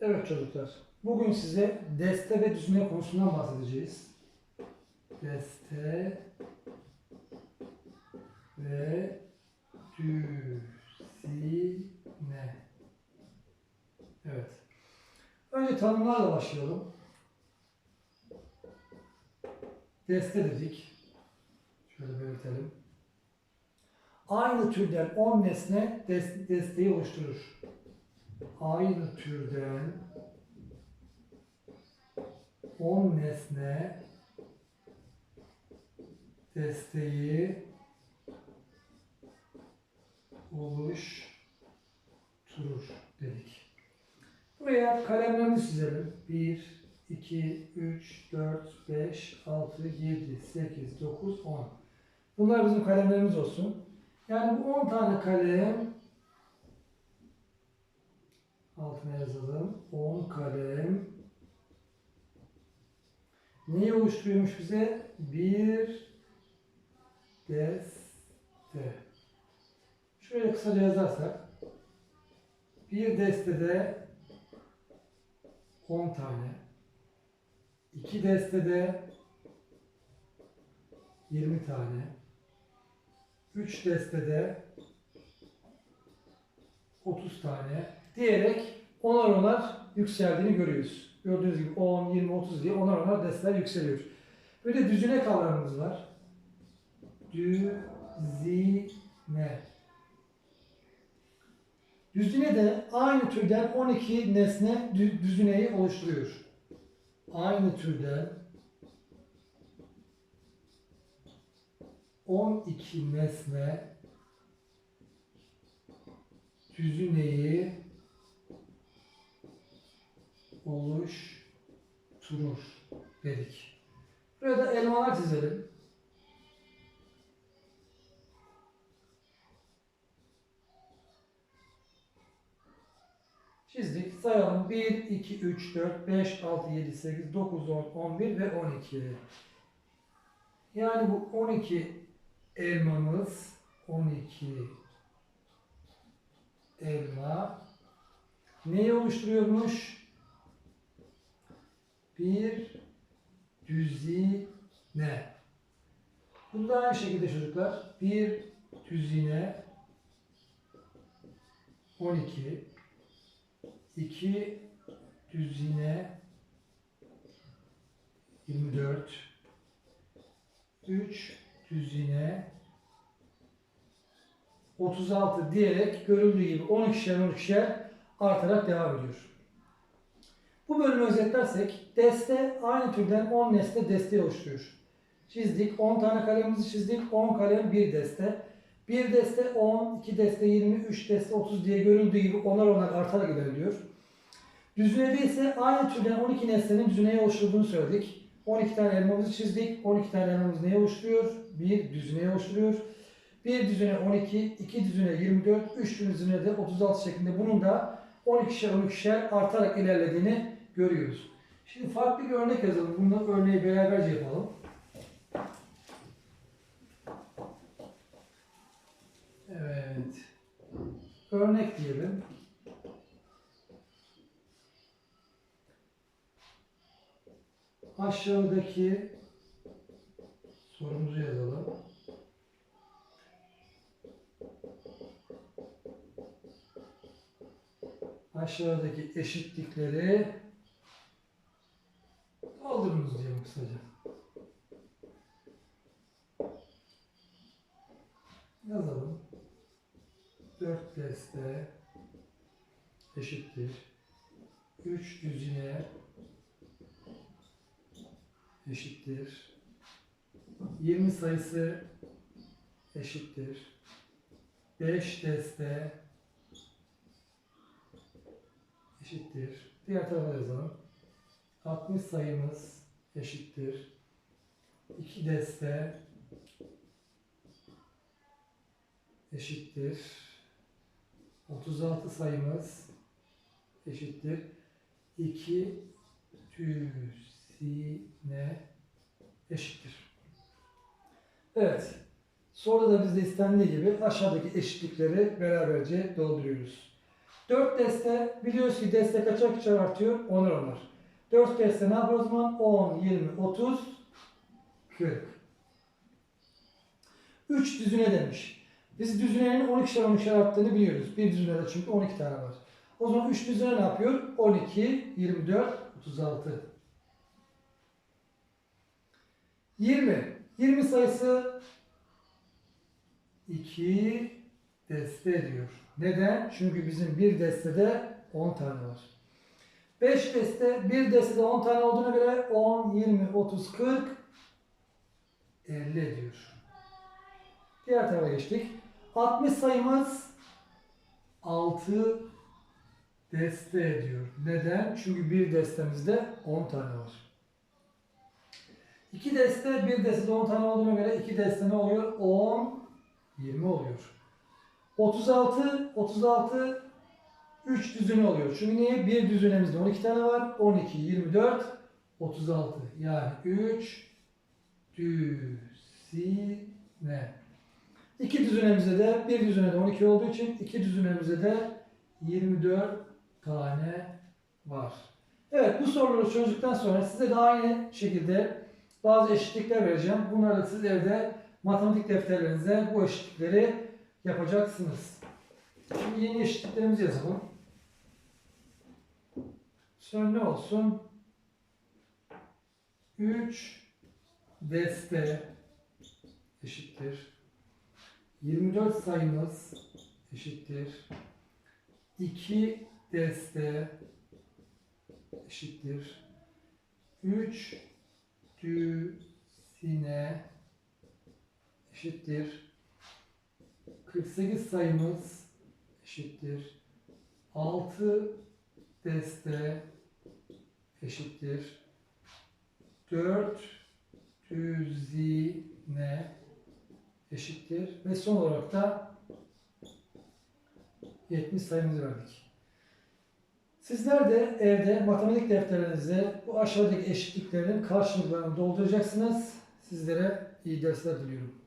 Evet çocuklar. Bugün size deste ve düzine konusundan bahsedeceğiz. Deste ve düzine. Evet. Önce tanımlarla başlayalım. Deste dedik. Şöyle belirtelim. Aynı türden 10 nesne des- desteği oluşturur. Aynı türden 10 nesne desteği oluşturur dedik. Buraya kalemlerimizi çizelim. 1, 2, 3, 4, 5, 6, 7, 8, 9, 10. Bunlar bizim kalemlerimiz olsun. Yani bu 10 tane kalem altına yazalım. 10 kalem neyi oluşturuyormuş bize? Bir deste. Şöyle kısaca yazarsak bir destede 10 tane iki destede 20 tane 3 destede 30 tane diyerek onar onar yükseldiğini görüyoruz. Gördüğünüz gibi 10, 20, 30 diye onar onar desteler yükseliyor. Böyle düzine kavramımız var. Düzine. Düzine de aynı türden 12 nesne dü- düzineyi oluşturuyor. Aynı türden 12 nesne düzineyi oluşturur dedik. Buraya da elmalar çizelim. Çizdik. Sayalım. 1, 2, 3, 4, 5, 6, 7, 8, 9, 10, 11 ve 12. Yani bu 12 elmamız 12 elma neyi oluşturuyormuş? Bir düzine. Bunu da aynı şekilde çocuklar. Bir düzine 12 2 düzine 24 3 düzine 36 diyerek görüldüğü gibi 12'şer 12'şer artarak devam ediyor. Bu bölümü özetlersek deste aynı türden 10 nesne desteği oluşturuyor. Çizdik 10 tane kalemimizi çizdik 10 kalem bir deste. Bir deste 10, 2 deste 20, 3 deste 30 diye görüldüğü gibi onar onar artarak ilerliyor. Düzinede ise aynı türden 12 nesnenin düzineyi oluşturduğunu söyledik. 12 tane elmamızı çizdik. 12 tane elmamız neyi oluşturuyor? Bir düzineyi oluşturuyor. Bir düzine 12, iki düzine 24, üç düzine de 36 şeklinde bunun da 12'şer 12'şer artarak ilerlediğini görüyoruz. Şimdi farklı bir örnek yazalım. Bunun örneği beraberce yapalım. Evet. Örnek diyelim. Aşağıdaki sorumuzu yazalım. Aşağıdaki eşitlikleri doldurunuz diyelim kısaca. Yazalım. 4 deste eşittir. 3 düzine eşittir. 20 sayısı eşittir. 5 deste eşittir. Diğer tarafa yazalım. 60 sayımız eşittir. 2 deste eşittir. 36 sayımız eşittir. 2 düzine eşittir. Evet. Soruda da bizde istendiği gibi aşağıdaki eşitlikleri beraberce dolduruyoruz. 4 deste biliyoruz ki deste kaçar kaçar artıyor? Onar onar. 4 deste ne yapar o zaman? 10, 20, 30, 40. 3 düzine demiş. Biz düzinenin 12'şer 12'şer arttığını biliyoruz. Bir düzinede çünkü 12 tane var. O zaman 3 düzine ne yapıyor? 12, 24, 36. 20. 20 sayısı 2 deste ediyor. Neden? Çünkü bizim bir destede 10 tane var. 5 deste, bir destede 10 tane olduğuna göre 10, 20, 30, 40, 50 ediyor. Diğer tarafa geçtik. 60 sayımız 6 deste ediyor. Neden? Çünkü bir destemizde 10 tane var. 2 deste, bir destede 10 tane olduğuna göre 2 deste ne oluyor? 10, 20 oluyor. 36, 36 3 düzine oluyor. Çünkü niye? Bir düzinemizde 12 tane var. 12, 24, 36. Yani 3 düzine. İki düzinemizde de bir düzinede 12 olduğu için iki düzinemizde de 24 tane var. Evet bu soruları çözdükten sonra size de aynı şekilde bazı eşitlikler vereceğim. Bunları da siz evde matematik defterlerinize bu eşitlikleri yapacaksınız. Şimdi yeni eşitliklerimizi yazalım. Sonra ne olsun? 3 deste eşittir. 24 sayımız eşittir. 2 deste eşittir. 3 düzine eşittir. 48 sayımız eşittir. 6 deste eşittir. 4 düzine eşittir. Ve son olarak da 70 sayımızı verdik. Sizler de evde matematik defterlerinize bu aşağıdaki eşitliklerin karşılıklarını dolduracaksınız. Sizlere iyi dersler diliyorum.